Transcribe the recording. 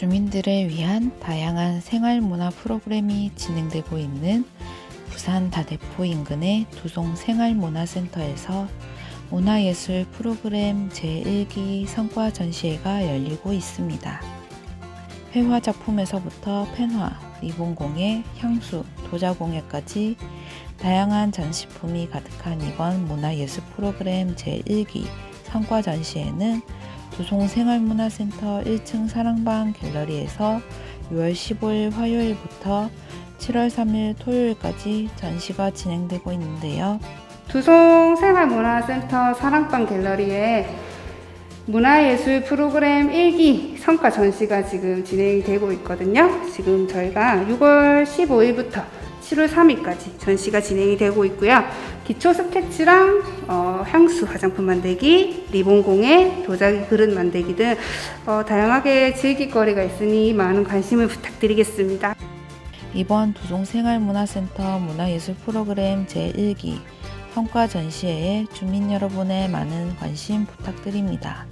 주민들을 위한 다양한 생활문화 프로그램이 진행되고 있는 부산 다대포 인근의 두송 생활문화센터에서 문화예술 프로그램 제1기 성과 전시회가 열리고 있습니다. 회화 작품에서부터 펜화, 리본공예, 향수, 도자공예까지 다양한 전시품이 가득한 이번 문화예술 프로그램 제1기 성과 전시회는 두송 생활문화센터 1층 사랑방 갤러리에서 6월 15일 화요일부터 7월 3일 토요일까지 전시가 진행되고 있는데요. 두송 생활문화센터 사랑방 갤러리에 문화예술 프로그램 1기 성과 전시가 지금 진행이 되고 있거든요. 지금 저희가 6월 15일부터 7월 3일까지 전시가 진행이 되고 있고요. 기초 스케치랑 어, 향수 화장품 만들기, 리본 공예, 도자기 그릇 만들기 등 어, 다양하게 즐길 거리가 있으니 많은 관심을 부탁드리겠습니다. 이번 두송 생활문화센터 문화예술 프로그램 제1기 성과 전시회에 주민 여러분의 많은 관심 부탁드립니다.